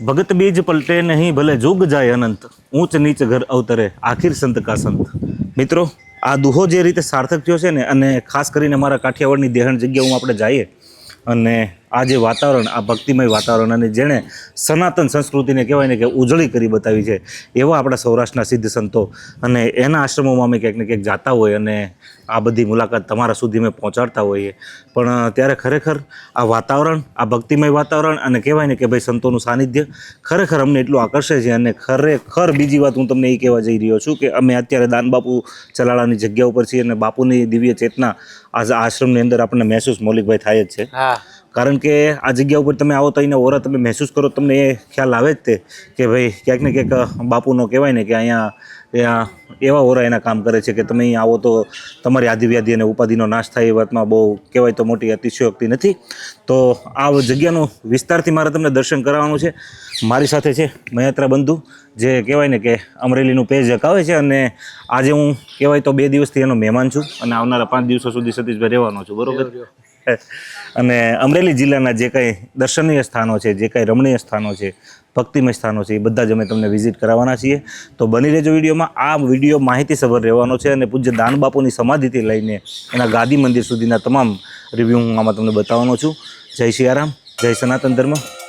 ભગત બીજ પલટે નહીં, ભલે જોગ જાય અનંત. ઊંચ નીચ ઘર અવતરે, આખિર સંત કા સંત. મિત્રો, આ દુહો જે રીતે સાર્થક થયો છે ને, અને ખાસ કરીને મારા કાઠિયાવાડની દેહણ જગ્યાઓમાં આપણે જઈએ, અને આ જે વાતાવરણ, આ ભક્તિમય વાતાવરણ, અને જેણે સનાતન સંસ્કૃતિને કહેવાય ને કે ઉજળી કરી બતાવી છે, એવા આપણા સૌરાષ્ટ્રના સિદ્ધ સંતો, અને એના આશ્રમોમાં અમે ક્યાંક ને ક્યાંક જાતા હોય, અને આ બધી મુલાકાત તમારા સુધી અમે પહોંચાડતા હોઈએ. પણ ત્યારે ખરેખર આ વાતાવરણ આ ભક્તિમય વાતાવરણ અને કહેવાય ને કે ભાઈ સંતોનું સાનિધ્ય ખરેખર અમને એટલું આકર્ષે છે અને ખરેખર બીજી વાત હું તમને એ કહેવા જઈ રહ્યો છું કે અમે અત્યારે દાનબાપુ ચલાળાની જગ્યા ઉપર છીએ અને બાપુની દિવ્ય ચેતના આ આશ્રમની અંદર આપણને મહેસૂસ મૌલિકભાઈ થાય જ છે. કારણ કે આ જગ્યા ઉપર તમે આવો તો અહીંના ઓરા તમે મહેસૂસ કરો તમને એ ખ્યાલ આવે જ તે કે ભાઈ ક્યાંક ને ક્યાંક બાપુનો કહેવાય ને કે અહીંયા એવા ઓરા એના કામ કરે છે કે તમે અહીં આવો તો તમારી આદિવ્યાધિ અને ઉપાધિનો નાશ થાય એ વાતમાં બહુ કહેવાય તો મોટી અતિશયોક્તિ નથી. તો આ જગ્યાનું વિસ્તારથી મારે તમને દર્શન કરાવવાનું છે. મારી સાથે છે મયાત્રા બંધુ, જે કહેવાય ને કે અમરેલીનું પેજ અકાવે છે અને આજે હું કહેવાય તો બે દિવસથી એનો મહેમાન છું અને આવનારા પાંચ દિવસો સુધી સતીશભાઈ રહેવાનો છું. બરોબર? અને અમરેલી જિલ્લાના જે કંઈ દર્શનીય સ્થાનો છે, જે કંઈ રમણીય સ્થાનો છે, ભક્તિમય સ્થાનો છે, એ બધા જ અમે તમને વિઝિટ કરાવવાના છીએ. તો બની રહેજો વિડીયોમાં. આ વીડિયો માહિતીસભર રહેવાનો છે અને પૂજ્ય દાનબાપુની સમાધિથી લઈને એના ગાદી મંદિર સુધીના તમામ રિવ્યૂ હું આમાં તમને બતાવવાનો છું. જય સિયારામ જય સનાતન ધર્મ.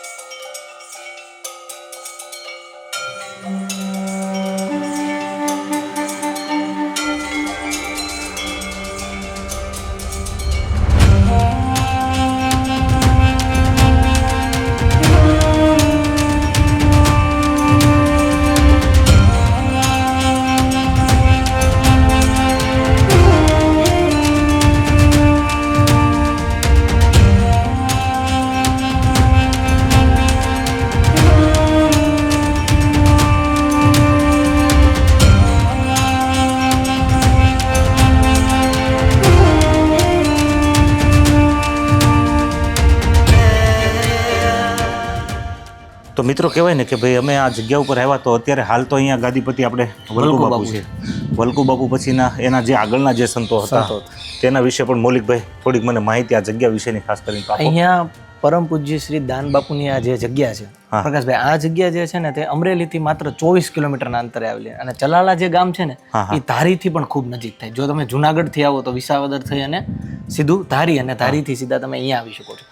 તો મિત્રો કહેવાય ને કે ભાઈ અમે આ જગ્યા ઉપર આવ્યા તો અત્યારે હાલ તો અહીંયા ગાદીપતિ આપણે વલ્કુ બાપુ છે. વલ્કુ બાપુ પછીના એના જે આગળના જે સંતો હતા તેના વિશે પણ મૌલિકભાઈ થોડીક મને માહિતી આ જગ્યા વિશેની ખાસ કરીને અહીંયા પરમ પૂજ્ય શ્રી દાન બાપુની આ જે જગ્યા છે. પ્રકાશભાઈ આ જગ્યા જે છે ને તે અમરેલીથી માત્ર ચોવીસ કિલોમીટરના અંતરે આવેલી. અને ચલાલા જે ગામ છે ને. એ ધારીથી પણ ખૂબ નજીક થાય. જો તમે જુનાગઢથી આવો તો વિસાવદર થઈ અને સીધું ધારી અને ધારીથી સીધા તમે અહીંયા આવી શકો છો.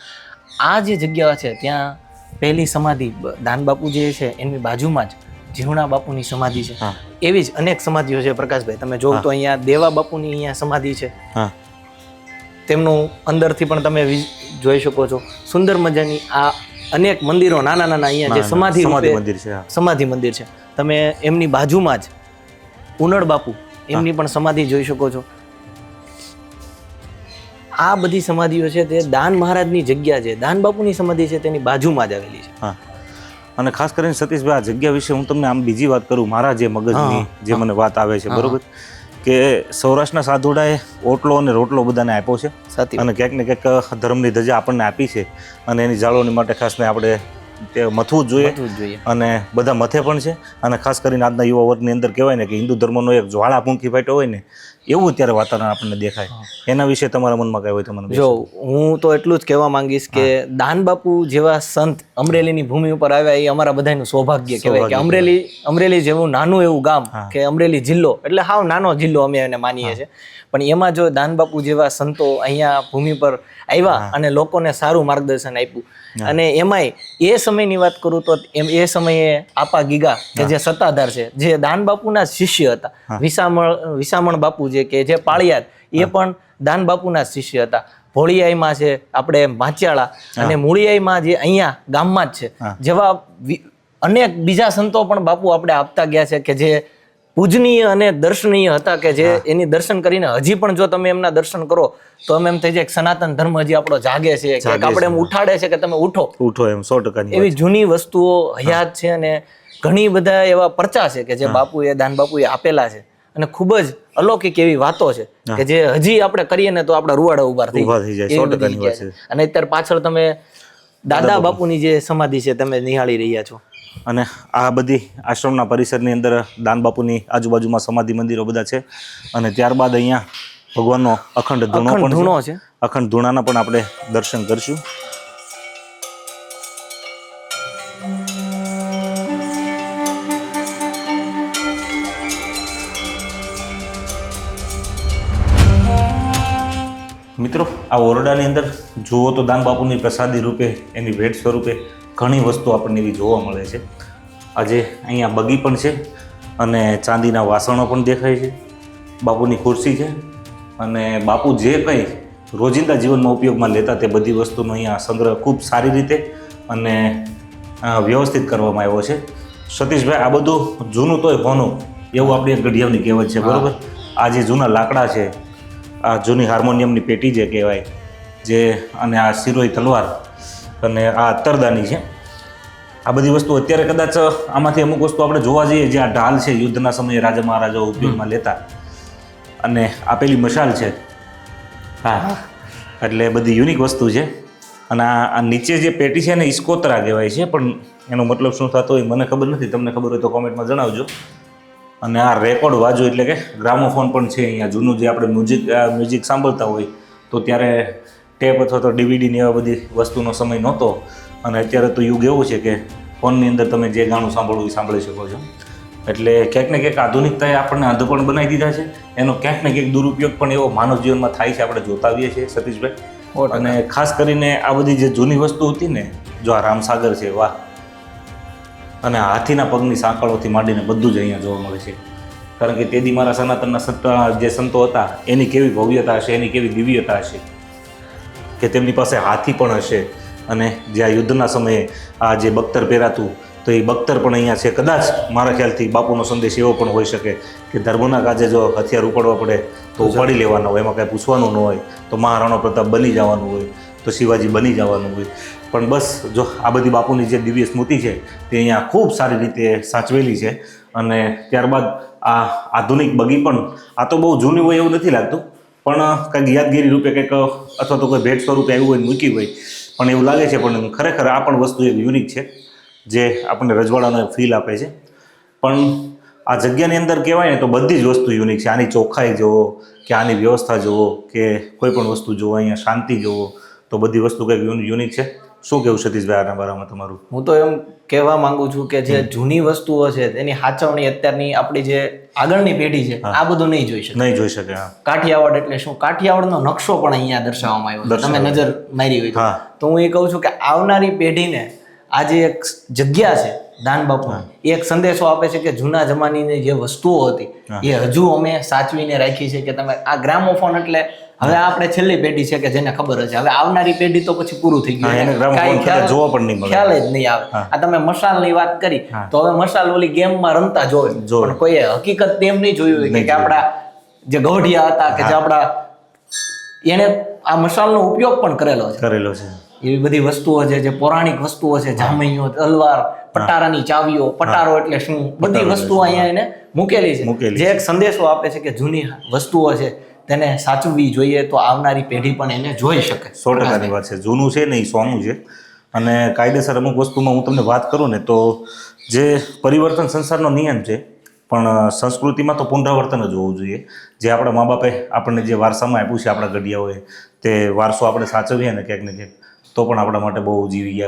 આ જે જગ્યા છે ત્યાં પહેલી સમાધિ દાન બાપુ જે છે એની બાજુમાં જ જીવણા બાપુની સમાધિ છે. એવી જ અનેક સમાધિઓ છે પ્રકાશભાઈ. તમે જોવો તો અહીંયા દેવા બાપુની અહીંયા સમાધિ છે. તેમનું અંદરથી પણ તમે જોઈ શકો છો. સુંદર મજાની આ અનેક મંદિરો નાના નાના અહીંયા જે સમાધિ મંદિર છે સમાધિ મંદિર છે. તમે એમની બાજુમાં જ ઉનડ બાપુ એમની પણ સમાધિ જોઈ શકો છો. આ બધી સમાધિઓ છે તે દાન મહારાજની જગ્યા છે. દાન બાપુની સમાધિ છે તેની બાજુમાં જ આવેલી છે. હા. અને ખાસ કરીને સતીશભાઈ આ જગ્યા વિશે હું તમને આમ બીજી વાત કરું મારા જે મગજની જે મને વાત આવે છે બરોબર? કે સૌરાષ્ટ્રના સાધુડાએ ઓટલો અને રોટલો બધાને આપ્યો છે. અને ક્યાંક ને ક્યાંક ધર્મની ધજા આપણને આપી છે. અને એની જાળવણી માટે ખાસ ને આપણે તે મથવું જોઈએ. અને બધા મથે પણ છે. અને ખાસ કરીને આજના યુવા વર્ગની અંદર કહેવાય ને કે હિન્દુ ધર્મનો એક જ્વાળા પૂંખી ફાટ્યો હોય ને એવું અત્યારે વાતાવરણ આપણને દેખાય. એના વિશે તમારા મનમાં કઈ હોય તો મને જો હું તો એટલું જ કહેવા માંગીશ કે દાન બાપુ જેવા સંત અમરેલીની ભૂમિ ઉપર આવ્યા એ અમારા બધાનું સૌભાગ્ય કહેવાય કે અમરેલી અમરેલી જેવું નાનું એવું ગામ કે અમરેલી જિલ્લો એટલે હાવ નાનો જિલ્લો અમે એને માનીએ છીએ. પણ એમાં જો દાન બાપુ જેવા સંતો અહીંયા ભૂમિ પર આવ્યા અને લોકોને સારું માર્ગદર્શન આપ્યું. અને એમાંય એ સમયની વાત કરું તો એમ એ સમયે આપા ગીગા કે જે સત્તાધાર છે જે દાન બાપુના શિષ્ય હતા વિસામણ વિસામણ બાપુ જે કે જે પાળિયાર એ પણ દાન બાપુના શિષ્ય હતા. ભોળિયાઈમાં છે આપણે માચિયાળા અને મૂળિયાઈમાં જે અહીંયા ગામમાં જ છે જેવા અનેક બીજા સંતો પણ બાપુ આપણે આપતા ગયા છે કે જે પૂજનીય અને દર્શનીય હતા કે જે એની દર્શન કરીને હજી પણ જો તમે એમના દર્શન કરો તો અમે એમ થઈ જાય કે સનાતન ધર્મ હજી આપણો જાગે છે કે આપણે એમ ઉઠાડે છે કે તમે ઉઠો. ઉઠો એમ સો ટકાની એવી જૂની વસ્તુઓ હયાત છે અને ઘણી બધા એવા પરચા છે કે જે બાપુએ દાન બાપુએ આપેલા છે. અને ખૂબ જ અલૌકિક એવી વાતો છે કે જે હજી આપણે કરીએ ને તો આપણા રૂવાડા ઊભા થઈ જાય. અને અત્યારે પાછળ તમે દાદા બાપુની જે સમાધિ છે તમે નિહાળી રહ્યા છો. અને આ બધી આશ્રમના પરિસરની અંદર દાન બાપુની આજુબાજુમાં સમાધિ મંદિરો બધા છે. અને ત્યારબાદ અહીંયા ભગવાનનો અખંડ ધૂણો પણ છે. અખંડ ધૂણાના પણ આપણે દર્શન કરશું. મિત્રો આ ઓરડાની અંદર જુઓ તો દાનબાપુની પ્રસાદી રૂપે એની ભેટ સ્વરૂપે ઘણી વસ્તુ આપણને એવી જોવા મળે છે. આજે અહીંયા બગી પણ છે અને ચાંદીના વાસણો પણ દેખાય છે બાપુની ખુરશી છે અને બાપુ જે કંઈ રોજિંદા જીવનમાં ઉપયોગમાં લેતા તે બધી વસ્તુનો અહીંયા સંગ્રહ ખૂબ સારી રીતે અને વ્યવસ્થિત કરવામાં આવ્યો છે. સતીશભાઈ આ બધું જૂનું તોય હોનું એવું આપણી એક ઘડિયાળની કહેવત છે બરાબર? આ જે જૂના લાકડા છે આ જૂની હાર્મોનિયમની પેટી જે કહેવાય, જે અને આ સિરોઈ તલવાર અને આ અત્તરદાની છે. આ બધી વસ્તુ અત્યારે કદાચ આમાંથી અમુક વસ્તુ આપણે જોવા જઈએ, જે આ ઢાલ છે યુદ્ધના સમયે રાજા મહારાજાઓ ઉપયોગમાં લેતા. અને આપેલી મશાલ છે. હા, એટલે બધી યુનિક વસ્તુ છે. અને આ નીચે જે પેટી છે ને ઇસ્કોતરા કહેવાય છે, પણ એનો મતલબ શું થતો હોય મને ખબર નથી, તમને ખબર હોય તો કોમેન્ટમાં જણાવજો. અને આ રેકોર્ડ વાજો એટલે કે ગ્રામોફોન પણ છે અહીંયા. જૂનું જે આપણે મ્યુઝિક મ્યુઝિક સાંભળતા હોય તો ત્યારે ટેપ અથવા તો ડીવીડી ને એવા બધી વસ્તુનો સમય નહોતો. અને અત્યારે તો યુગ એવું છે કે ફોનની અંદર તમે જે ગાણું સાંભળવું એ સાંભળી શકો છો. એટલે ક્યાંક ને ક્યાંક આધુનિકતાએ આપણને અંધપણ બનાવી દીધા છે. એનો ક્યાંક ને ક્યાંક દુરુપયોગ પણ એવો માનવ જીવનમાં થાય છે આપણે જોતા આવીએ છીએ સતીશભાઈ. અને ખાસ કરીને આ બધી જે જૂની વસ્તુ હતી ને જો આ રામસાગર છે વાહ. અને હાથીના પગની સાંકળોથી માંડીને બધું જ અહીંયા જોવા મળે છે. કારણ કે તેદી મારા સનાતનના સંત જે સંતો હતા એની કેવી ભવ્યતા હશે એની કેવી દિવ્યતા હશે? કે તેમની પાસે હાથી પણ હશે અને જે આ યુદ્ધના સમયે આ જે બખ્તર પહેરાતું તો એ બખ્તર પણ અહીંયા છે. કદાચ મારા ખ્યાલથી બાપુનો સંદેશ એવો પણ હોઈ શકે કે ધર્મના કાજે જો હથિયાર ઉપાડવા પડે તો ઉપાડી લેવાના હોય એમાં કાંઈ પૂછવાનું ન હોય તો મહારાણો પ્રતાપ બની જવાનું હોય તો શિવાજી બની જવાનું હોય. પણ બસ જો આ બધી બાપુની જે દિવ્ય સ્મૃતિ છે, તે અહીંયા ખૂબ સારી રીતે સાચવેલી છે. અને ત્યારબાદ આ આધુનિક બગી પણ, આ તો બહુ જૂની હોય એવું નથી લાગતું, પણ કંઈક યાદગીરી રૂપે કંઈક અથવા તો કોઈ ભેટ સ્વરૂપે આવ્યું હોય મૂકી હોય, પણ એવું લાગે છે, પણ ખરેખર આ પણ વસ્તુ એક યુનિક છે, જે આપણને રજવાડાનો ફીલ આપે છે. પણ આ જગ્યાની અંદર કહેવાય ને તો બધી જ વસ્તુ યુનિક છે. આની ચોખ્ખાઈ જુઓ, કે આની વ્યવસ્થા જુઓ, કે કોઈ પણ વસ્તુ જુઓ, અહીંયા શાંતિ જુઓ, તો બધી વસ્તુ કંઈક યુનિક છે. શું કેવું સતીશભાઈ આના બારામાં તમારું? હું તો એમ કહેવા માંગુ છું કે જે જૂની વસ્તુઓ છે તેની સાચવણી અત્યારની આપણી જે આગળની પેઢી છે આ બધું નહીં જોઈ શકે. નહીં જોઈ શકે કાઠિયાવાડ એટલે શું? કાઠિયાવાડનો નકશો પણ અહીંયા દર્શાવવામાં આવ્યો છે. તમે નજર મારી હોય. તો હું એ કહું છું કે આવનારી પેઢીને આ જે એક જગ્યા છે દાન બાપુ એક સંદેશો આપે છે કે જૂના જમાનીની જે વસ્તુઓ હતી એ હજુ અમે સાચવીને રાખી છે કે તમે આ ગ્રામોફોન એટલે હવે આપણે છેલ્લી પેઢી છે કે જેને ખબર હશે હવે આવનારી પેઢી તો પછી પૂરું થઈ ગયું. ખ્યાલ- જોવા પણ નહીં ખ્યાલ જ નહીં આવે. આ તમે મશાલની વાત કરી તો હવે મશાલ ઓલી ગેમમાં રમતા જોવે. પણ કોઈએ હકીકત તેમ નહીં જોયું કે આપણા જે ગૌઢિયા હતા કે જે આપણા એને આ મશાલનો ઉપયોગ પણ કરેલો છે. કરેલો છે. એવી બધી વસ્તુઓ છે જે પૌરાણિક વસ્તુઓ છે જામૈયો તલવાર પટારાની ચાવીઓ પટારો એટલે શું? બધી વસ્તુઓ અહીંયા એને મૂકેલી છે. મૂકેલી જે એક સંદેશો આપે છે કે જૂની વસ્તુઓ છે તેને સાચવવી જોઈએ તો આવનારી પેઢી પણ એને જોઈ શકે. સો ટકાની વાત છે. જૂનું છે ને એ સોનું છે. અને કાયદેસર અમુક વસ્તુમાં હું તમને વાત કરું ને તો જે પરિવર્તન સંસારનો નિયમ છે પણ સંસ્કૃતિમાં તો પુનરાવર્તન જ હોવું જોઈએ. જે આપણા મા બાપે આપણને જે વારસામાં આપ્યું છે આપણા ઘડિયાઓએ તે વારસો આપણે સાચવીએ ને ક્યાંક ને ક્યાંક. તો પણ આપણા માટે બહુ જીવી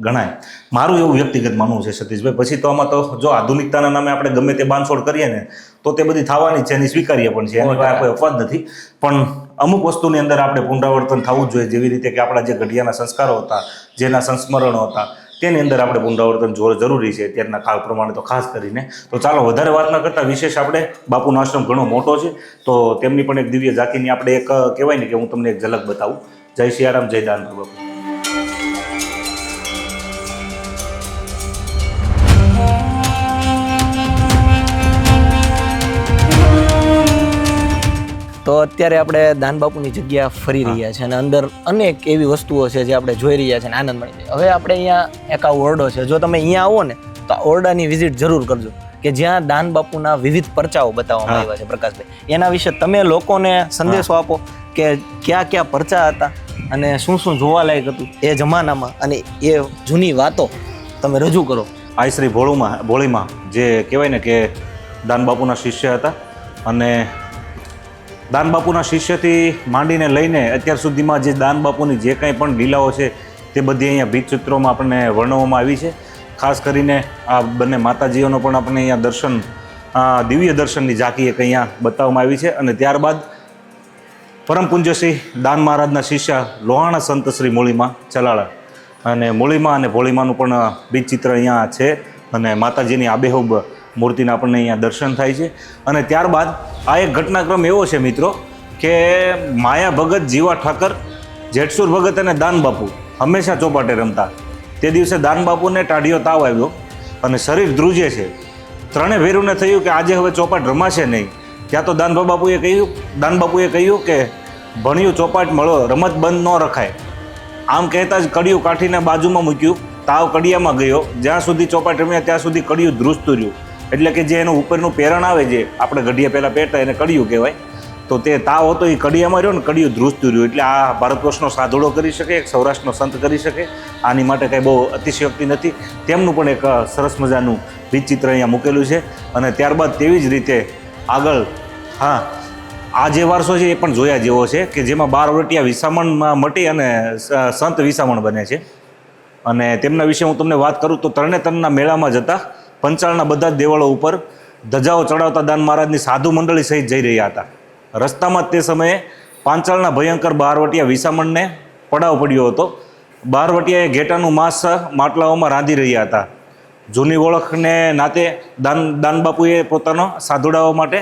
ગણાય. મારું એવું વ્યક્તિગત માનવું છે સતીશભાઈ. પછી તો આમાં તો જો આધુનિકતાના નામે આપણે ગમે તે બાંધછોડ કરીએ ને, તો તે બધી થવાની છે, એની સ્વીકારીએ પણ છે. એની કોઈ અપવાદ નથી. પણ અમુક વસ્તુની અંદર આપણે પુનરાવર્તન થવું જોઈએ. જેવી રીતે કે આપણા જે ઘડિયાના સંસ્કારો હતા, જેના સંસ્મરણો હતા, તેની અંદર આપણે પુનરાવર્તન જોર જરૂરી છે, અત્યારના કાળ પ્રમાણે તો ખાસ કરીને. તો ચાલો, વધારે વાત ન કરતા, વિશેષ આપણે બાપુનો આશ્રમ ઘણો મોટો છે. તો તેમની પણ એક દિવ્ય જાતિની આપણે એક કહેવાય ને કે હું તમને એક ઝલક બતાવું. જય સિયારામ જય દાન બાપુ. તો અત્યારે આપણે દાન બાપુની જગ્યા ફરી રહ્યા છે અને અંદર અનેક એવી વસ્તુઓ છે જે આપણે જોઈ રહ્યા છે અને આનંદ મળી રહ્યા. હવે આપણે અહીંયા એક આ ઓરડો છે. જો તમે અહીંયા આવો ને તો આ ઓરડાની વિઝિટ જરૂર કરજો. કે જ્યાં દાન બાપુના વિવિધ પરચાઓ બતાવવામાં આવ્યા છે પ્રકાશભાઈ. એના વિશે તમે લોકોને સંદેશો આપો કે ક્યાં ક્યાં પરચા હતા અને શું શું જોવાલાયક હતું એ જમાનામાં અને એ જૂની વાતો તમે રજૂ કરો. આઈશ્રી શ્રી ભોળુમાં ભોળીમાં જે કહેવાય ને કે દાન બાપુના શિષ્ય હતા અને દાન બાપુના શિષ્યથી માંડીને લઈને અત્યાર સુધીમાં જે દાન બાપુની જે કંઈ પણ લીલાઓ છે તે બધી અહીંયા ભીતચિત્રોમાં આપણને વર્ણવવામાં આવી છે. ખાસ કરીને આ બંને માતાજીઓનો પણ આપણને અહીંયા દર્શન દિવ્ય દર્શનની ઝાંકી એક અહીંયા બતાવવામાં આવી છે. અને ત્યારબાદ પરમ દાન મહારાજના શિષ્ય લોહાણા સંત શ્રી મૂળીમાં ચલાળા. અને મૂળીમાં અને ભોળીમાનું પણ બીજ ચિત્ર અહીંયા છે. અને માતાજીની આબેહૂબ મૂર્તિના આપણને અહીંયા દર્શન થાય છે. અને ત્યારબાદ આ એક ઘટનાક્રમ એવો છે મિત્રો કે માયા ભગત, જીવા ઠાકર, જેઠસુર ભગત અને દાન બાપુ હંમેશા ચોપાટે રમતા. તે દિવસે દાન બાપુને ટાઢિયો તાવ આવ્યો અને શરીર ધ્રુજે છે. ત્રણે ભેરુને થયું કે આજે હવે ચોપાટ રમાશે નહીં. ત્યાં તો દાન બાપુએ કહ્યું, દાન બાપુએ કહ્યું કે ભણ્યું ચોપાટ મળો, રમત બંધ ન રખાય. આમ કહેતા જ કડિયું કાઠીને બાજુમાં મૂક્યું. તાવ કડિયામાં ગયો. જ્યાં સુધી ચોપાટ રમ્યા ત્યાં સુધી કડિયું ધ્રુજતું રહ્યું. એટલે કે જે એનું ઉપરનું પેરણ આવે જે આપણે ઘડિયા પહેલાં પહેરતા એને કડિયું કહેવાય, તો તે તાવ હતો, એ કડિયામાં રહ્યો ને કડિયું ધ્રુજતું રહ્યું. એટલે આ ભારત વર્ષનો સાધુડો કરી શકે, એક સૌરાષ્ટ્રનો સંત કરી શકે, આની માટે કંઈ બહુ અતિશયોક્તિ નથી. તેમનું પણ એક સરસ મજાનું વિચિત્ર અહીંયા મૂકેલું છે. અને ત્યારબાદ તેવી જ રીતે આગળ, હા, આ જે વારસો છે એ પણ જોયા જેવો છે કે જેમાં બાર વરટિયા વિસામણમાં મટી અને સંત વિસામણ બને છે. અને તેમના વિશે હું તમને વાત કરું તો તરણેતરના મેળામાં જતા પંચાળના બધા જ દેવળો ઉપર ધજાઓ ચડાવતા દાન મહારાજની સાધુ મંડળી સહિત જઈ રહ્યા હતા. રસ્તામાં તે સમયે પાંચાળના ભયંકર બહારવટિયા વિસામણને પડાવ પડ્યો હતો. બહારવટિયાએ ઘેટાનું માંસ માટલાઓમાં રાંધી રહ્યા હતા. જૂની ઓળખને નાતે દાન દાનબાપુએ પોતાનો સાધુડાઓ માટે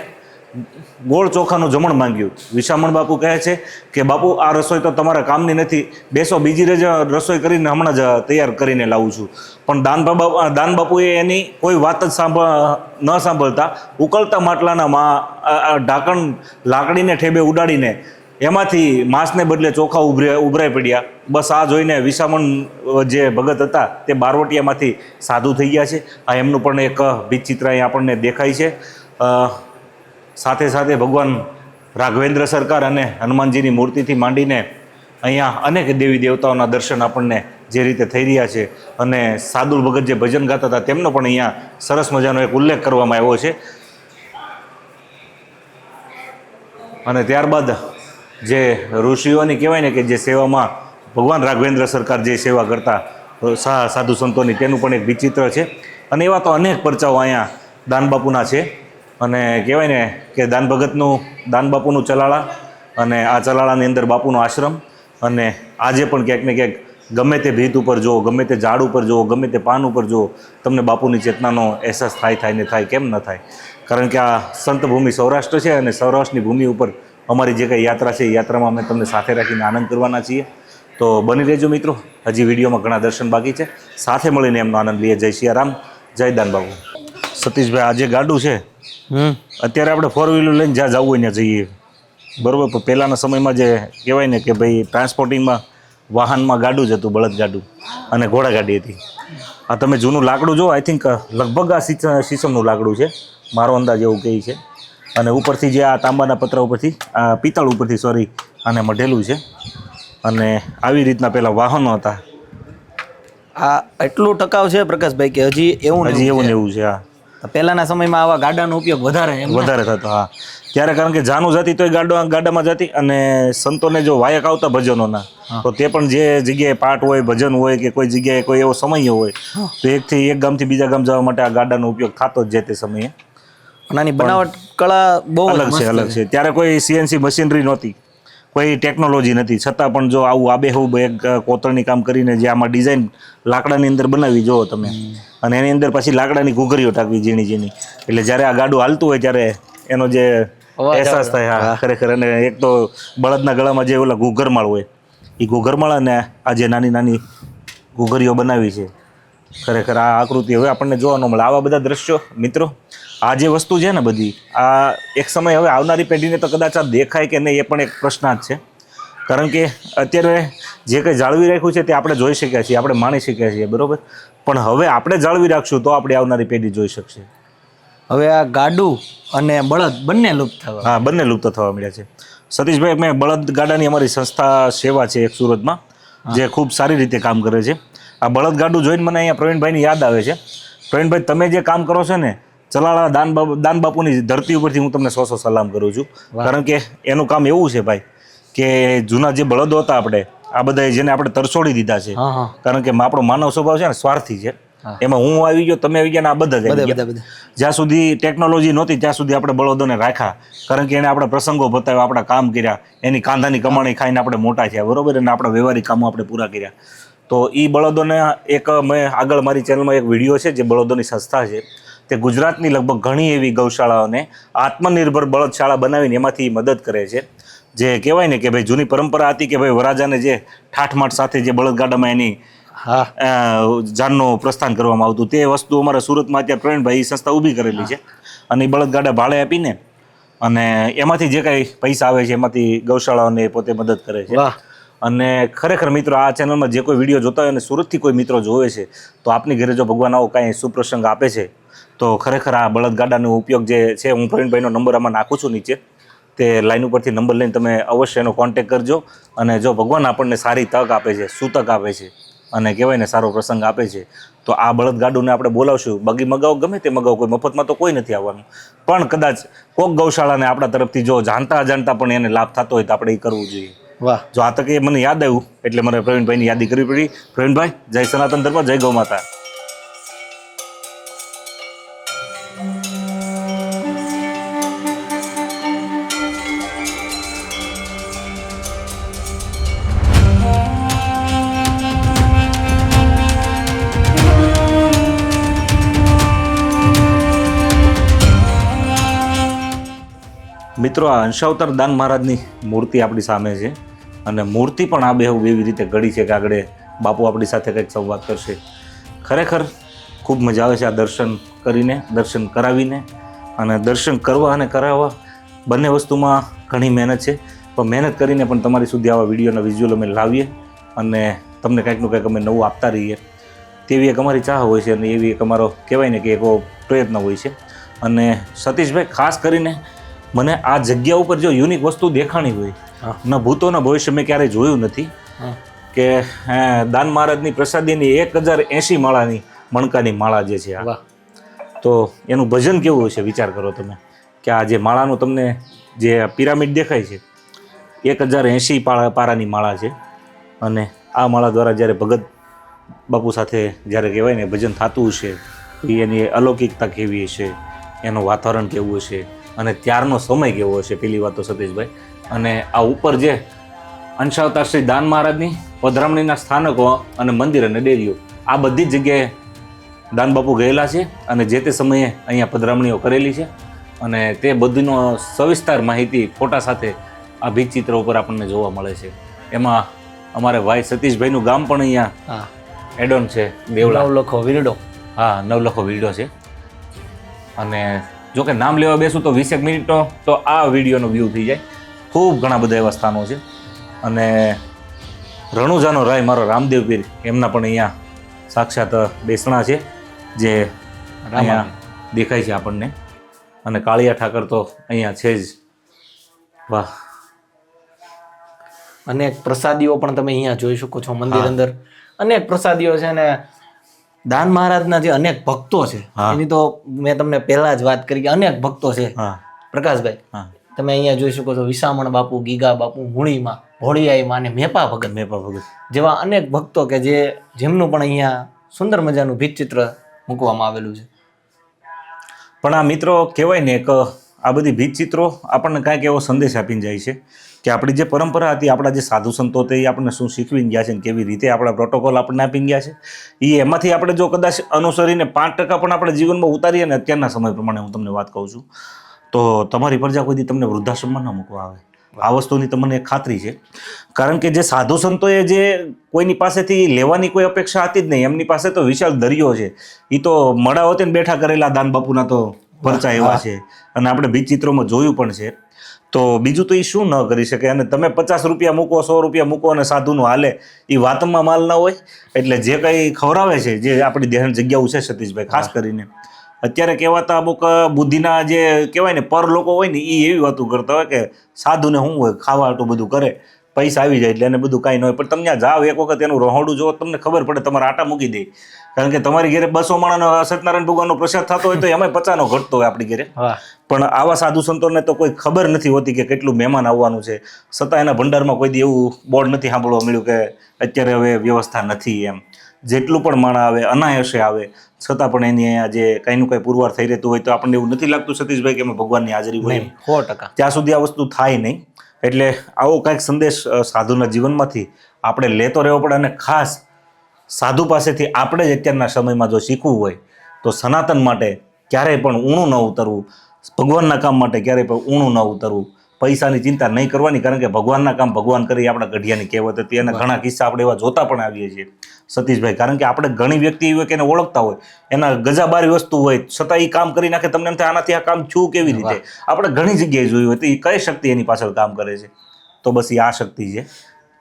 ગોળ ચોખાનું જમણ માંગ્યું. વિશામણ બાપુ કહે છે કે, બાપુ, આ રસોઈ તો તમારા કામની નથી. બેસો, બીજી રસોઈ કરીને હમણાં જ તૈયાર કરીને લાવું છું. પણ દાન દાન બાપુએ એની કોઈ વાત જ સાંભળ, ન સાંભળતા ઉકળતા માટલાના માં ઢાંકણ લાકડીને ઠેબે ઉડાડીને એમાંથી માંસને બદલે ચોખા ઉભરે, ઉભરાઈ પડ્યા. બસ આ જોઈને વિસામણ જે ભગત હતા તે બારવટિયામાંથી સાધુ થઈ ગયા છે. આ એમનું પણ એક વિચિત્ર અહીં આપણને દેખાય છે. સાથે સાથે ભગવાન રાઘવેન્દ્ર સરકાર અને હનુમાનજીની મૂર્તિથી માંડીને અહીંયા અનેક દેવી દેવતાઓના દર્શન આપણને જે રીતે થઈ રહ્યા છે અને સાદુલ ભગત જે ભજન ગાતા હતા તેમનો પણ અહીંયા સરસ મજાનો એક ઉલ્લેખ કરવામાં આવ્યો છે. અને ત્યારબાદ જે ઋષિઓની કહેવાય ને કે જે સેવામાં ભગવાન રાઘવેન્દ્ર સરકાર જે સેવા કરતા સાધુ સંતોની તેનું પણ એક વિચિત્ર છે. અને એવા તો અનેક પરચાઓ અહીંયા દાનબાપુના છે. અને કહેવાય ને કે દાન ભગતનું, દાન બાપુનું ચલાળા અને આ ચલાળાની અંદર બાપુનો આશ્રમ અને આજે પણ ક્યાંક ને ક્યાંક ગમે તે ભીત ઉપર જુઓ, ગમે તે ઝાડ ઉપર જુઓ, ગમે તે પાન ઉપર જુઓ, તમને બાપુની ચેતનાનો અહેસાસ થાય થાય ને થાય, કેમ ન થાય? કારણ કે આ સંત ભૂમિ સૌરાષ્ટ્ર છે અને સૌરાષ્ટ્રની ભૂમિ ઉપર અમારી જે કંઈ યાત્રા છે એ યાત્રામાં અમે તમને સાથે રાખીને આનંદ કરવાના છીએ. તો બની રહેજો મિત્રો, હજી વિડીયોમાં ઘણા દર્શન બાકી છે. સાથે મળીને એમનો આનંદ લઈએ. જય સિયારામ જય દાન બાબુ સતીશભાઈ, આ જે ગાડું છે અત્યારે આપણે ફોર વ્હીલર લઈને જ્યાં જવું હોય ત્યાં જઈએ. બરાબર પણ પહેલાંના સમયમાં જે કહેવાય ને કે ભાઈ ટ્રાન્સપોર્ટિંગમાં વાહનમાં ગાડું જ હતું બળદ ગાડું અને ઘોડાગાડી હતી. આ તમે જૂનું લાકડું જો આઈ થિંક લગભગ આ શીશમનું લાકડું છે. મારો અંદાજ એવું કહે છે. અને ઉપરથી જે આ તાંબાના પતરા ઉપરથી આ પિત્તળ ઉપરથી સોરી આને મઢેલું છે. અને આવી રીતના પહેલાં વાહનો હતા. આ એટલું ટકાવ છે પ્રકાશભાઈ કે હજી એવું ને હજી એવું એવું ને એવું છે હા. છે. પહેલાના સમયમાં આવા ગાડાનો ઉપયોગ વધારે એમ વધારે થતો હા. ત્યારે કારણ કે જાનું જતી તોય ગાડો ગાડામાં જતી અને સંતોને જો વાયક આવતા ભજનોના તો તે પણ જે જગ્યાએ પાઠ હોય ભજન હોય કે કોઈ જગ્યાએ કોઈ એવો સમય હોય તો એકથી એક ગામથી બીજા ગામ જવા માટે આ ગાડાનો ઉપયોગ થતો જ જે તે સમયે. અને આની બનાવટ કળા બહુ જ અલગ છે અલગ છે. ત્યારે કોઈ સીએનસી મશીનરી નહોતી. કોઈ ટેકનોલોજી નથી. છતાં પણ જો આવું આબેહૂબ એક કોતરણી કામ કરીને જે આમાં ડિઝાઇન લાકડાની અંદર બનાવી જુઓ તમે. અને એની અંદર પછી લાકડાની ઘૂઘરીઓ ટાંકવી ઝીણી ઝીણી. એટલે જ્યારે આ ગાડું હાલતું હોય ત્યારે એનો જે અહેસાસ થાય હા ખરેખર. અને એક તો બળદના ગળામાં જે ઓલા ઘૂઘરમાળ હોય એ ઘૂઘરમાળ અને આ જે નાની નાની ઘૂઘરીઓ બનાવી છે ખરેખર આ આકૃતિ હવે આપણને જોવાનો મળે. આવા બધા દ્રશ્યો મિત્રો આ જે વસ્તુ છે ને બધી આ એક સમય હવે આવનારી પેઢીને તો કદાચ આ દેખાય કે નહીં એ પણ એક પ્રશ્નાર્થ છે. કારણ કે અત્યારે જે કંઈ જાળવી રાખ્યું છે તે આપણે જોઈ શક્યા છીએ આપણે માણી શક્યા છીએ બરાબર? પણ હવે આપણે જાળવી રાખશું તો આપણી આવનારી પેઢી જોઈ શકશે. હવે આ ગાડું અને બળદ બંને લુપ્ત થવા હા બંને લુપ્ત થવા મળ્યા છે. સતીશભાઈ મેં બળદ ગાડાની અમારી સંસ્થા સેવા છે એક સુરતમાં જે ખૂબ સારી રીતે કામ કરે છે. આ બળદગાડું જોઈને મને અહીંયા પ્રવીણભાઈની યાદ આવે છે. પ્રવીણભાઈ તમે જે કામ કરો છો ને ચલાળા દાન બાપુ દાન બાપુની ધરતી ઉપરથી હું તમને સો સો સલામ કરું છું. કારણ કે એનું કામ એવું છે ભાઈ કે જૂના જે બળદો હતા આપણે આ બધા જેને આપણે તરસોડી દીધા છે. કારણ કે આપણો માનવ સ્વભાવ છે ને સ્વાર્થી છે. એમાં હું આવી ગયો તમે આવી ગયા ને આ બધા જ્યાં સુધી ટેકનોલોજી નહોતી ત્યાં સુધી આપણે બળદોને રાખ્યા. કારણ કે એને આપણા પ્રસંગો બતાવ્યા આપણા કામ કર્યા. એની કાંધાની કમાણી ખાઈને આપણે મોટા થયા બરોબર? અને આપણા વ્યવહારિક કામો આપણે પૂરા કર્યા. તો એ બળદોને એક મેં આગળ મારી ચેનલમાં એક વીડિયો છે જે બળદોની સંસ્થા છે. તે ગુજરાતની લગભગ ઘણી એવી ગૌશાળાઓને આત્મનિર્ભર બળદશાળા બનાવીને એમાંથી મદદ કરે છે. જે કહેવાય ને કે ભાઈ જૂની પરંપરા હતી કે ભાઈ વરાજાને જે ઠાઠમાઠ સાથે જે બળદગાડામાં એની હા. જાનનું પ્રસ્થાન કરવામાં આવતું તે વસ્તુ અમારા સુરતમાં અત્યારે પ્રવીણભાઈ એ સંસ્થા ઊભી કરેલી છે. અને એ બળદગાડા ભાડે આપીને અને એમાંથી જે કાંઈ પૈસા આવે છે એમાંથી ગૌશાળાઓને પોતે મદદ કરે છે. વાહ. અને ખરેખર મિત્રો, આ ચેનલમાં જે કોઈ વીડિયો જોતા હોય અને સુરતથી કોઈ મિત્રો જોવે છે, તો આપની ઘરે જો ભગવાન આવો કાંઈ સુપ્રસંગ આપે છે, તો ખરેખર આ બળદગાડાનો ઉપયોગ જે છે, હું પ્રવીણભાઈનો નંબર આમાં નાખું છું નીચે. તે લાઈન ઉપરથી નંબર લઈને તમે અવશ્ય એનો કોન્ટેક કરજો અને જો ભગવાન આપણને સારી તક આપે છે, સુતક આપે છે અને કહેવાય ને સારો પ્રસંગ આપે છે, તો આ બળદગાડુને આપણે બોલાવશું. બગી મગાવો ગમે તે મગાવો, કોઈ મફતમાં તો કોઈ નથી આવવાનું. પણ કદાચ કોક ગૌશાળાને આપણા તરફથી જો જાણતા અજાણતા પણ એને લાભ થતો હોય તો આપણે એ કરવું જોઈએ. વાહ. જો આ તકે મને યાદ આવ્યું, એટલે મારે પ્રવીણભાઈની યાદી કરવી પડી. પ્રવીણભાઈ, જય સનાતન ધર્મ, જય ગૌ માતા. મિત્રો, આ અંશાવતાર દાન મહારાજની મૂર્તિ આપણી સામે છે અને મૂર્તિ પણ આ બેહુ એવી રીતે ઘડી છે કે આગળ બાપુ આપણી સાથે કંઈક સંવાદ કરશે. ખરેખર ખૂબ મજા આવે છે આ દર્શન કરીને, દર્શન કરાવીને અને દર્શન કરવા અને કરાવવા બંને વસ્તુમાં ઘણી મહેનત છે. પણ મહેનત કરીને પણ તમારી સુધી આવા વિડીયોના વિઝ્યુઅલ અમે લાવીએ અને તમને કંઈકનું કંઈક અમે નવું આપતા રહીએ. તેવી એક અમારી ચાહ હોય છે અને એવી એક અમારો કહેવાય ને કે એક પ્રયત્ન હોય છે. અને સતીશભાઈ, ખાસ કરીને મને આ જગ્યા ઉપર જો યુનિક વસ્તુ દેખાણી હોય ના ન ભૂતો ભવિષ્ય મેં ક્યારેય જોયું નથી. કે દાન મહારાજની પ્રસાદીની એક હજાર એંશી માળાની મણકાની માળા જે છે આ. તો એનું ભજન કેવું હશે વિચાર કરો તમે કે આ જે માળાનું તમને જે પિરામિડ દેખાય છે એક હજાર એંશી પારાની માળા છે. અને આ માળા દ્વારા જ્યારે ભગત બાપુ સાથે જ્યારે કહેવાય ને ભજન થતું હશે એની અલૌકિકતા કેવી હશે એનું વાતાવરણ કેવું હશે અને ત્યારનો સમય કેવો હશે? પેલી વાત તો સતીશભાઈ. અને આ ઉપર જે અંશાવતાર શ્રી દાન મહારાજની પધરામણીના સ્થાનકો અને મંદિર અને ડેરીઓ આ બધી જ જગ્યાએ દાન બાપુ ગયેલા છે અને જે તે સમયે અહીંયા પધરામણીઓ કરેલી છે. અને તે બધીનો સવિસ્તાર માહિતી ફોટા સાથે આ ભીચિત્ર ઉપર આપણને જોવા મળે છે. એમાં અમારે ભાઈ સતીશભાઈનું ગામ પણ અહીંયા એડોન છે દેવલા નવલખો વિરડો. હા નવલખો વિરડો છે. અને જો કે નામ લેવા બેસું તો વીસેક મિનિટનો તો આ વિડીયોનો વ્યૂ થઈ જાય. ખૂબ ઘણા બધા એવા સ્થાનો છે. અને રણુજાનો રાય મારો રામદેવ પીર એમના પણ અહીંયા સાક્ષાત બેસણા છે જે અહીંયા દેખાય છે આપણને. અને કાળિયા ઠાકર તો અહીંયા છે જ. વાહ. અનેક પ્રસાદીઓ પણ તમે અહીંયા જોઈ શકો છો મંદિર અંદર. અનેક પ્રસાદીઓ છે ને દાન મહારાજના જે અનેક ભક્તો છે એની તો મેં તમને પહેલા જ વાત કરી કે અનેક ભક્તો છે પ્રકાશભાઈ. તમે અહીંયા જોઈ શકો છો વિસામણ બાપુ ગીગા બાપુ હુણીમાં હોળિયાઈમાં અને મેપા ભગત. મેપા ભગત. જેવા અનેક ભક્તો કે જે જેમનું પણ અહીંયા સુંદર મજાનું ભીત ચિત્ર મૂકવામાં આવેલું છે. પણ આ મિત્રો કહેવાય ને એક આ બધી ભીતચિત્રો આપણને કાંઈક એવો સંદેશ આપીને જાય છે કે આપણી જે પરંપરા હતી, આપણા જે સાધુ સંતો તે આપણને શું શીખવીને ગયા છે ને કેવી રીતે આપણા પ્રોટોકોલ આપણને આપીને ગયા છે એ એમાંથી આપણે જો કદાચ અનુસરીને પાંચ ટકા પણ આપણે જીવનમાં ઉતારીએ ને અત્યારના સમય પ્રમાણે હું તમને વાત કહું છું, તો તમારી પ્રજા કોઈ તમને વૃદ્ધાશ્રમમાં ન મૂકવા આવે. આ વસ્તુની તમને ખાતરી છે. કારણ કે જે સાધુ સંતોએ જે કોઈની પાસેથી લેવાની કોઈ અપેક્ષા હતી જ નહીં, એમની પાસે તો વિશાળ દરિયો છે. એ તો મળા ને બેઠા કરેલા દાન બાપુના તો પરચા એવા છે. અને આપણે બીજ ચિત્રોમાં જોયું પણ છે. તો બીજું તો એ શું ન કરી શકે? અને તમે પચાસ રૂપિયા મૂકો સો રૂપિયા મૂકો અને સાધુનું હાલે. એ વાતમાં માલ ના હોય. એટલે જે કંઈ ખવડાવે છે જે આપણી દેહન જગ્યાઓ છે સતીશભાઈ ખાસ કરીને. અત્યારે કહેવાતા અમુક બુદ્ધિના જે કહેવાય ને પર લોકો હોય ને એ એવી વાતો કરતા હોય કે સાધુને શું હોય ખાવા આટલું બધું કરે પૈસા આવી જાય એટલે એને બધું કાંઈ ન હોય. પણ તમે ત્યાં જાઓ એક વખત એનું રહોડું જો તમને ખબર પડે તમારા આટા મૂકી દે. કારણ કે તમારી ઘરે બસો માણાનો સત્યનારાયણ ભગવાનનો પ્રસાદ થતો હોય તો એમાં પચાનો ઘટતો હોય આપણી ઘરે. પણ આવા સાધુ સંતોને તો કોઈ ખબર નથી હોતી કે કેટલું મહેમાન આવવાનું છે. છતાં એના ભંડારમાં કોઈ દી એવું બોર્ડ નથી સાંભળવા મળ્યું કે અત્યારે હવે વ્યવસ્થા નથી એમ. જેટલું પણ માણ આવે અનાયસે આવે છતાં પણ એની અહીંયા જે કંઈનું કંઈ પુરવાર થઈ રહેતું હોય તો આપણને એવું નથી લાગતું સતીશભાઈ કે અમે ભગવાનની હાજરી હોય. સો ટકા. ત્યાં સુધી આ વસ્તુ થાય નહીં. એટલે આવો કંઈક સંદેશ સાધુના જીવનમાંથી આપણે લેતો રહેવો પડે અને ખાસ સાધુ પાસેથી આપણે જ અત્યારના સમયમાં જો શીખવું હોય તો સનાતન માટે ક્યારેય પણ ઊણું ન ઉતરવું ભગવાનના કામ માટે ક્યારેય પણ ઊણું ન ઉતરવું. પૈસાની ચિંતા નહીં કરવાની કારણ કે ભગવાનના કામ ભગવાન કરી આપણા ગઢિયાની કહેવત હતી. અને ઘણા કિસ્સા આપણે એવા જોતા પણ આવીએ છીએ સતીશભાઈ. કારણ કે આપણે ઘણી વ્યક્તિ એવી કે એને ઓળખતા હોય એના ગજાબારી વસ્તુ હોય છતાં એ કામ કરી નાખે તમને એમ થાય આનાથી આ કામ છું કેવી રીતે? આપણે ઘણી જગ્યાએ જોયું હોય તો એ કઈ શક્તિ એની પાછળ કામ કરે છે? તો બસ એ આ શક્તિ છે.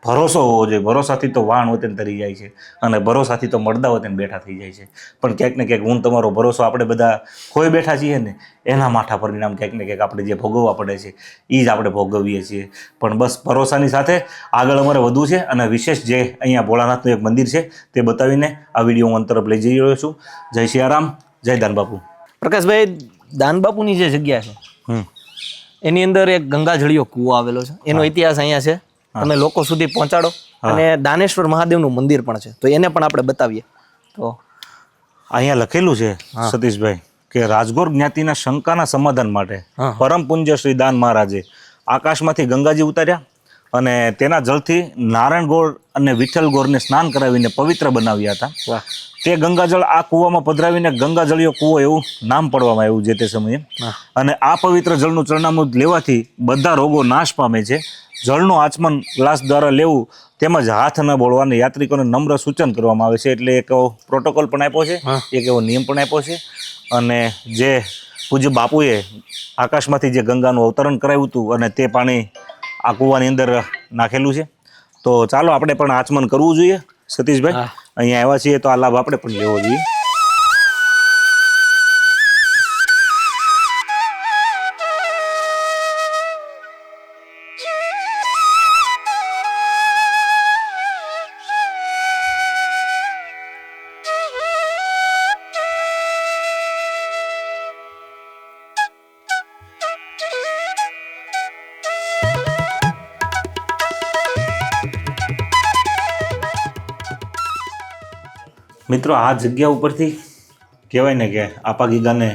ભરોસો હોવો જોઈએ. ભરોસાથી તો વાણ વતન તરી જાય છે અને ભરોસાથી તો મળદા વતન બેઠા થઈ જાય છે. પણ ક્યાંક ને ક્યાંક હું તમારો ભરોસો આપણે બધા ખોઈ બેઠા છીએ ને એના માઠા પરિણામ ક્યાંક ને ક્યાંક આપણે જે ભોગવવા પડે છે એ જ આપણે ભોગવીએ છીએ. પણ બસ ભરોસાની સાથે આગળ અમારે વધુ છે અને વિશેષ જે અહીંયા ભોળાનાથનું એક મંદિર છે તે બતાવીને આ વીડિયો હું અંતરફ લઈ જઈ રહ્યો છું. જય સિયારામ જય દાન બાપુ. પ્રકાશભાઈ દાનબાપુની જે જગ્યા છે એની અંદર એક ગંગાજળીયો કૂવો આવેલો છે. એનો ઇતિહાસ અહીંયા છે. તમે લોકો સુધી પહોંચાડો. અને દાનેશ્વર મહાદેવનું મંદિર પણ છે. તો એને પણ આપણે બતાવીએ. તો અહીંયા લખેલું છે સતીશભાઈ કે રાજગોર જ્ઞાતિના શંકાના સમાધાન માટે પરમ પૂજ્ય શ્રી દાન મહારાજે આકાશમાંથી ગંગાજી ઉતાર્યા અને તેના જળથી નારાયણ ગોળ અને વિઠ્ઠલ ગોળને સ્નાન કરાવીને પવિત્ર બનાવ્યા હતા. તે ગંગાજળ આ કૂવામાં પધરાવીને ગંગાજળીયો કૂવો એવું નામ પડવામાં આવ્યું જે તે સમયે. અને આ પવિત્ર જળનું ચરણામૃત લેવાથી બધા રોગો નાશ પામે છે. જળનું આચમન ગ્લાસ દ્વારા લેવું તેમજ હાથ ન બોળવાને યાત્રિકોને નમ્ર સૂચન કરવામાં આવે છે. એટલે એક એવો પ્રોટોકોલ પણ આપ્યો છે. એક એવો નિયમ પણ આપ્યો છે. અને જે પૂજ્ય બાપુએ આકાશમાંથી જે ગંગાનું અવતરણ કરાવ્યું હતું અને તે પાણી આ કૂવાની અંદર નાખેલું છે. તો ચાલો આપણે પણ આચમન કરવું જોઈએ. સતીશભાઈ અહીંયા આવ્યા છીએ તો આ લાભ આપણે પણ લેવો જોઈએ. મિત્રો, આ જગ્યા ઉપરથી કહેવાય ને કે આપા ગીગાને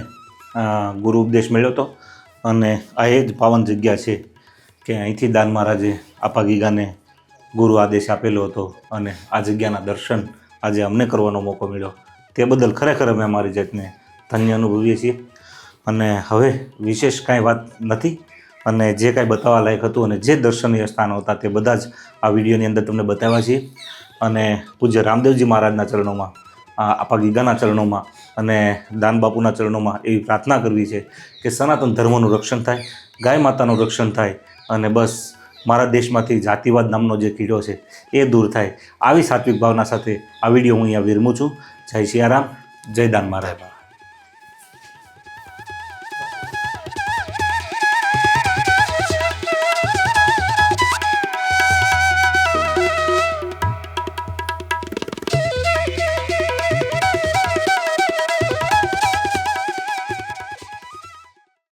ગુરુ ઉપદેશ મળ્યો હતો. અને આ એ જ પાવન જગ્યા છે કે અહીંથી દાન મહારાજે આપા ગીગાને ગુરુ આદેશ આપેલો હતો અને આ જગ્યાના દર્શન આજે અમને કરવાનો મોકો મળ્યો. તે બદલ ખરેખર અમે અમારી જાતને ધન્ય અનુભવીએ છીએ. અને હવે વિશેષ કાંઈ વાત નથી. અને જે કાંઈ બતાવવા લાયક હતું અને જે દર્શનીય સ્થાનો હતા તે બધા જ આ વિડીયોની અંદર તમને બતાવ્યા છીએ. અને પૂજ્ય રામદેવજી મહારાજના ચરણોમાં આપા ગીગાના ચરણોમાં અને દાન બાપુના ચરણોમાં એવી પ્રાર્થના કરવી છે કે સનાતન ધર્મનું રક્ષણ થાય, ગાય માતાનું રક્ષણ થાય અને બસ મારા દેશમાંથી જાતિવાદ નામનો જે કીડો છે એ દૂર થાય. આવી સાત્વિક ભાવના સાથે આ વીડિયો હું અહીંયા વિરમું છું. જય સિયારામ જય દાન મહારાજ